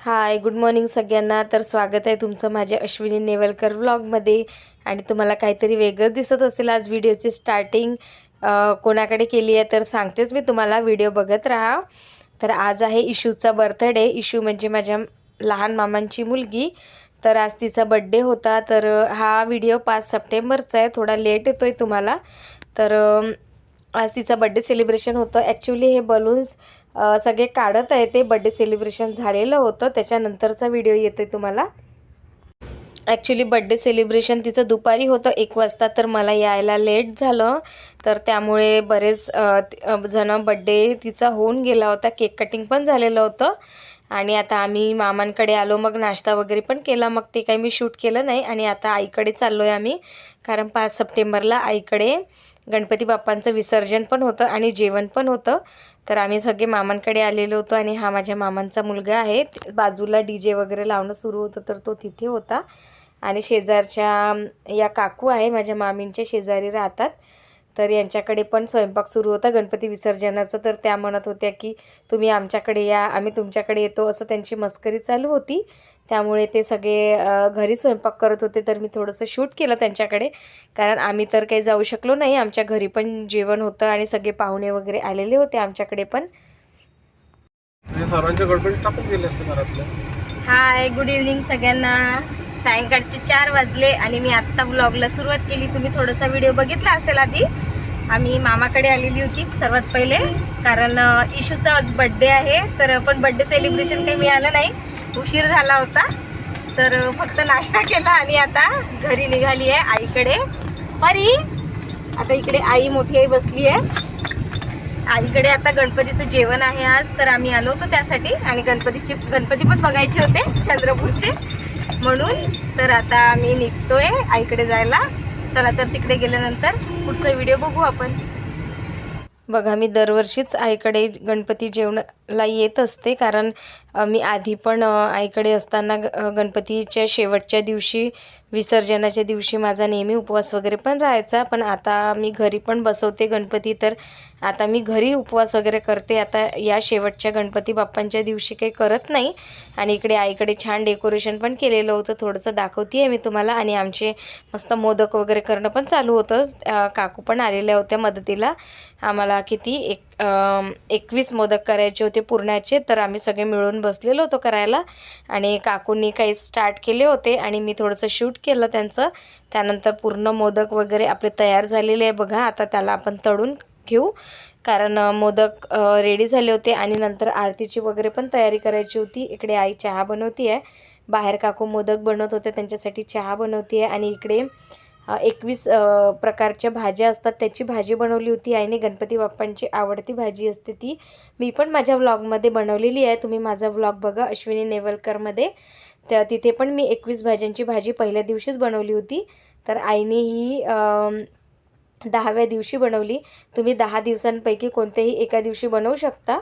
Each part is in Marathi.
हाय गुड मॉर्निंग सगळ्यांना. तर स्वागत आहे तुमचं माझ्या अश्विनी नेवलकर व्लॉगमध्ये आणि तुम्हाला काहीतरी वेगळं दिसत असेल आज व्हिडिओची स्टार्टिंग कोणाकडे केली आहे तर सांगतेच मी तुम्हाला. व्हिडिओ बघत राहा. तर आज आहे इशूचा बर्थडे इशू म्हणजे माझ्या लहान मामांची मुलगी. तर आज तिचा बड्डे होता. तर हा व्हिडिओ पाच सप्टेंबरचा आहे. थोडा लेट येतो आहे तुम्हाला. तर आज तिचा बड्डे सेलिब्रेशन होतं. ॲक्च्युली हे बलून्स सगळे काढत आहे ते बड्डे सेलिब्रेशन झालेलं होतं. त्याच्यानंतरचा व्हिडिओ येतो आहे तुम्हाला. ॲक्च्युली बड्डे सेलिब्रेशन तिचं दुपारी होतं एक वाजता तर मला यायला लेट झालं. तर त्यामुळे बरेच जणं बड्डे तिचा होऊन गेला होता. केक कटिंग पण झालेलं होतं. आणि आता आम्ही मामांकडे आलो मग नाश्ता वगैरे पण केला. मग ते काही मी शूट केलं नाही आणि आता आईकडे चाललो आहे आम्ही. कारण पाच सप्टेंबरला आईकडे गणपती बाप्पांचं विसर्जन पण होतं आणि जेवण पण होतं. तर आम्ही सगळे मामांकडे आलेलो होतो आणि हा माझ्या मामांचा मुलगा आहे. बाजूला डी जे वगैरे लावणं सुरू होतं तर तो तिथे होता. आणि शेजारच्या या काकू आहे माझ्या मामींच्या शेजारी राहतात. तर यांच्याकडे पण स्वयंपाक सुरू होता. गणपती विसर्जनाचं तर त्या म्हणत होत्या की तुम्ही आमच्याकडे या आम्ही तुमच्याकडे येतो असं त्यांची मस्करी चालू होती. त्यामुळे ते सगळे घरी स्वयंपाक करत होते. तर मी थोडंसं शूट केलं त्यांच्याकडे. कारण आम्ही तर काही जाऊ शकलो नाही. आमच्या घरी पण जेवण होतं आणि सगळे पाहुणे वगैरे आलेले होते आमच्याकडे पण. हे हाय गुड इव्हनिंग सगळ्यांना. सायंकाळचे चार वाजले आणि मी आत्ता ब्लॉगला सुरुवात केली. तुम्ही थोडासा व्हिडिओ बघितला असेल आधी? आम्ही मामाकडे आलेली होती सर्वात पहिले. कारण इशूचा आज बड्डे आहे तर पण बड्डे सेलिब्रेशन काही मिळालं नाही. उशीर झाला होता. तर फक्त नाश्ता केला आणि आता घरी निघाली आहे आईकडे. परी आता इकडे आई मोठी आई बसली आहे. आईकडे आता गणपतीचं जेवण आहे आज तर आम्ही आलो होतो त्यासाठी. आणि गणपतीचे गणपती पण बघायचे होते चंद्रपूरचे. म्हणून तर आता आम्ही निघतोय आईकडे जायला. चला तर तिकडे गेल्यानंतर पुढचा व्हिडिओ बघू आपण. बघा मी दरवर्षीच आईकडे गणपती ला येत असते. कारण मी आधी पण आईकडे असताना ग- गणपतीच्या शेवटच्या दिवशी विसर्जनाच्या दिवशी माझा नेहमी उपवास वगैरे पण राहायचा. पण आता मी घरी पण बसवते गणपती. तर आता मी घरी उपवास वगैरे करते. आता या शेवटच्या गणपती बाप्पांच्या दिवशी काही करत नाही. आणि इकडे आईकडे छान डेकोरेशन पण केलेलं होतं. थोडंसं दाखवते आहे मी तुम्हाला. आणि आमचे मस्त मोदक वगैरे करणं पण चालू होतं. काकू पण आलेल्या होत्या मदतीला. आम्हाला किती एक एकवीस मोदक करायचे होते. पुरणाचे तर आम्ही सगळे मिळून बसलेलो होतो करायला आणि काकूंनी काही स्टार्ट केले होते आणि मी थोडंसं शूट केलं त्यांचं. त्यानंतर पूर्ण मोदक वगैरे आपले तयार झालेले आहे बघा आता त्याला आपण तळून घेऊ. कारण मोदक रेडी झाले होते आणि नंतर आरतीची वगैरे पण तयारी करायची होती. इकडे आई चहा बनवती आहे बाहेर काकू मोदक बनवत होते त्यांच्यासाठी चहा बनवती आहे आणि इकडे एकवीस प्रकारच्या भाज्या असतात. त्याची भाजी बनवली होती. आईने गणपती बाप्पांची आवडती भाजी असते ती. मी पण माझ्या व्लॉगमध्ये बनवलेली आहे. तुम्ही माझा व्लॉग बघा अश्विनी नेवलकरमध्ये. त्या तिथे पण मी एकवीस भाज्यांची भाजी पहिल्या दिवशीच बनवली होती. तर आईने ही दहाव्या दिवशी बनवली. तुम्ही दहा दिवसांपैकी कोणत्याही एका दिवशी बनवू शकता.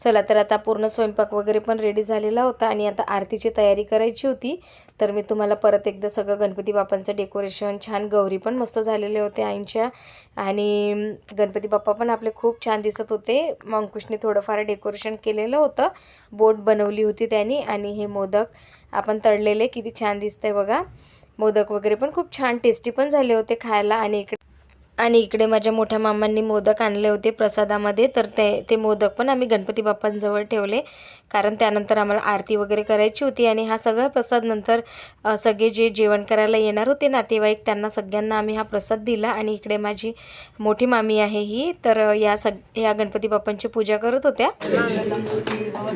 चला तर आता पूर्ण स्वयंपाक वगैरे पण रेडी झालेला होता आणि आता आरतीची तयारी करायची होती. तर मी तुम्हाला परत एकदा सगळं गणपती बाप्पांचं डेकोरेशन छान गौरी पण मस्त झालेले होते आईंच्या. आणि गणपती बाप्पा पण आपले खूप छान दिसत होते. मंकुशने थोडंफार डेकोरेशन केलेलं होतं. बोट बनवली होती त्यांनी आणि हे मोदक आपण तळलेले किती छान दिसतंय बघा. मोदक वगैरे पण खूप छान टेस्टी पण झाले होते खायला आणि इकडे आणि इकडे माझ्या मोठ्या मामांनी मोदक आणले होते प्रसादामध्ये. तर ते ते मोदक पण आम्ही गणपती बाप्पांजवळ ठेवले. कारण त्यानंतर आम्हाला आरती वगैरे करायची होती आणि हा सगळा प्रसाद नंतर सगळे जे जेवण करायला येणार होते नातेवाईक त्यांना सगळ्यांना आम्ही हा प्रसाद दिला. आणि इकडे माझी मोठी मामी आहे ही. तर या सग या गणपती बाप्पांची पूजा करत होत्या.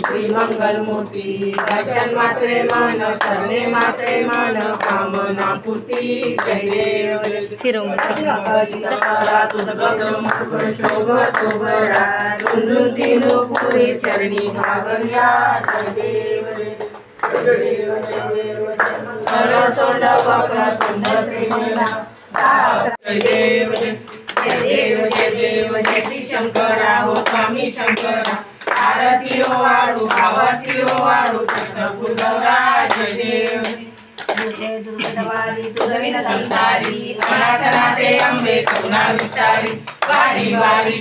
मूर्ती मंगलमूर्ती दर्शन मात्रे मन शरणे मात्रे मन कामना पूर्ती जय देव फिरवरा तुझगम शोभा तोबरा जय देव जय देव जय श्री शंकरा हो स्वामी शंकरा आरती ओवाळू भावाती ओवाळू कृष्ण गौराज संसारी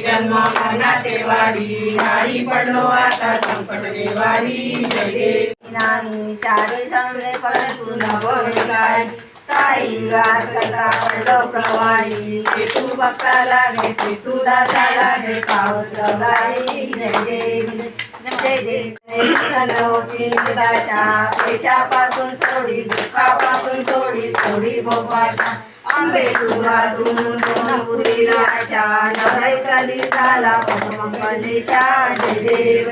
जन्म मरणाते वारी. पडलो आता संकट देवारी जय नाही चारे सांगले परंतु नववे काय साई प्रवाही. तू भक्ता लागे ते तू लागे पावस लागे जय देवी जय देवी. होती निराशा. पेशापासून सोडी दुःखापासून सोडी सोडी बोपाशा आंबे तू वाचून आशा. नवैतली झाला मंगलेशा जय देव.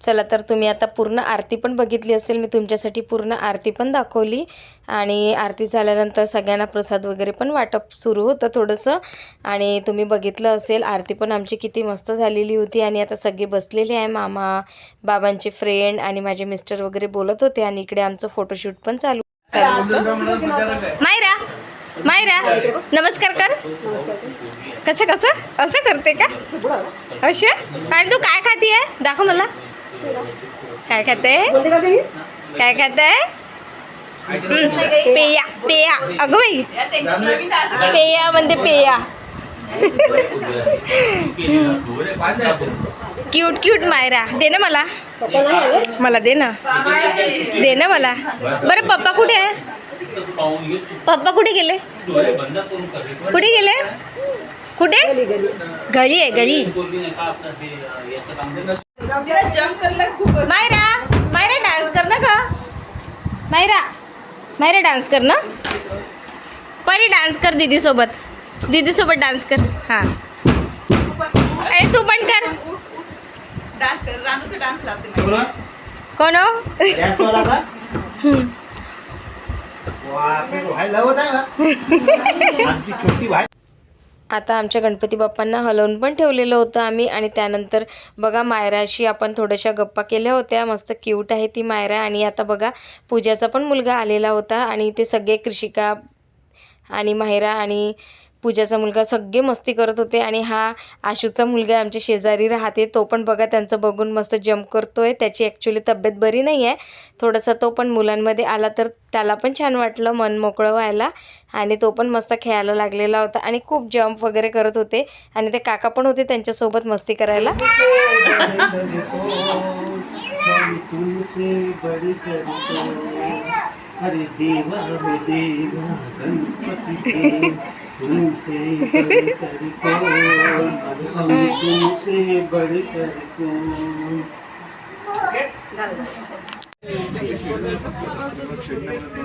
चला तर तुम्ही आता पूर्ण आरती पण बघितली असेल. मी तुमच्यासाठी पूर्ण आरती पण दाखवली. आणि आरती झाल्यानंतर सगळ्यांना प्रसाद वगैरे पण वाटप सुरू होतं थोडंसं. आणि तुम्ही बघितलं असेल आरती पण आमची किती मस्त झालेली होती. आणि आता सगळे बसलेले आहे मामा बाबांचे फ्रेंड आणि माझे मिस्टर वगैरे बोलत होते. आणि इकडे आमचं फोटोशूट पण चालू चालू होतं. मायरा मायरा नमस्कार कर. कसं कसं? असं करते का? असं आणि तू काय खाती आहे? दाखव मला. काय खाते? काय खाते? पेया पेया. अगं बाई. पेया म्हणते पेया. Cute cute Myra. दे ना मला. मला दे ना. दे ना मला. बरं पप्पा कुठे आहे? पप्पा कुठे गेले? कुठे गेले? कुठे? घरी आहे घरी मायरा मायरा डान्स कर ना का मायरा मायरा डान्स कर ना. परी डान्स कर दीदी सोबत दीदी सोबत डान्स कर. हां. ए तू पण कर. डान्स कर रानूचा डान्स लावते. कोण हो छोटी भाई. आता आमच्या गणपती बाप्पांना हलवून पण ठेवलेलं होतं आम्ही. आणि त्यानंतर बघा मायराशी आपण थोड्याशा गप्पा केल्या होत्या. मस्त क्यूट आहे ती मायरा. आणि आता बघा पूजाचा पण मुलगा आलेला होता. आणि ते सगळे कृषिका आणि मायरा आणि पूजाचा मुलगा सगळे मस्ती करत होते आणि हा आशूचा मुलगा आमच्या शेजारी राहते. तो पण बघा त्यांचं बघून मस्त जम्प करतोय. त्याची ॲक्च्युली तब्येत बरी नाही आहे थोडासा तो पण मुलांमध्ये आला तर त्याला पण छान वाटलं मन मोकळं व्हायला. आणि तो पण मस्त खेळायला लागलेला होता आणि खूप जम्प वगैरे करत होते. आणि ते काका पण होते त्यांच्यासोबत मस्ती करायला.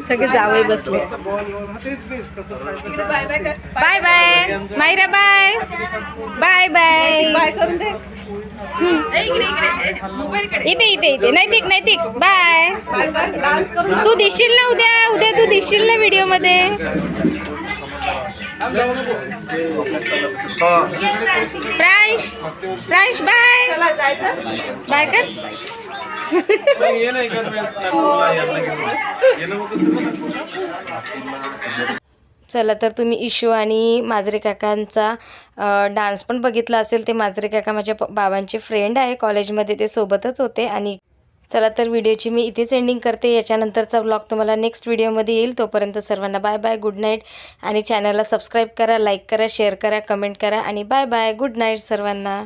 सगळे जावई बसले. Bye bye. Bye bye Myra bye. Bye bye. Bye करून दे इथे इथे इथे. नैतिक नैतिक. बाय. बाय तू दिसशील ना उद्या. उद्या तू दिसशील ना व्हिडिओमध्ये. फ्रांश बाय. बाय कर. चला तर तुम्ही इशू आणि माजरे काकांचा डान्स पण बघितला असेल. ते माजरे काका माझ्या बाबांचे फ्रेंड आहे. कॉलेजमध्ये ते सोबतच होते आणि चला तर व्हिडिओची मी इथेच एंडिंग करते. याच्यानंतरचा ब्लॉग तुम्हाला नेक्स्ट व्हिडिओमध्ये येईल. तोपर्यंत सर्वांना बाय बाय गुड नाईट आणि चॅनलला सबस्क्राईब करा लाईक करा शेअर करा कमेंट करा. आणि बाय बाय गुड नाईट सर्वांना.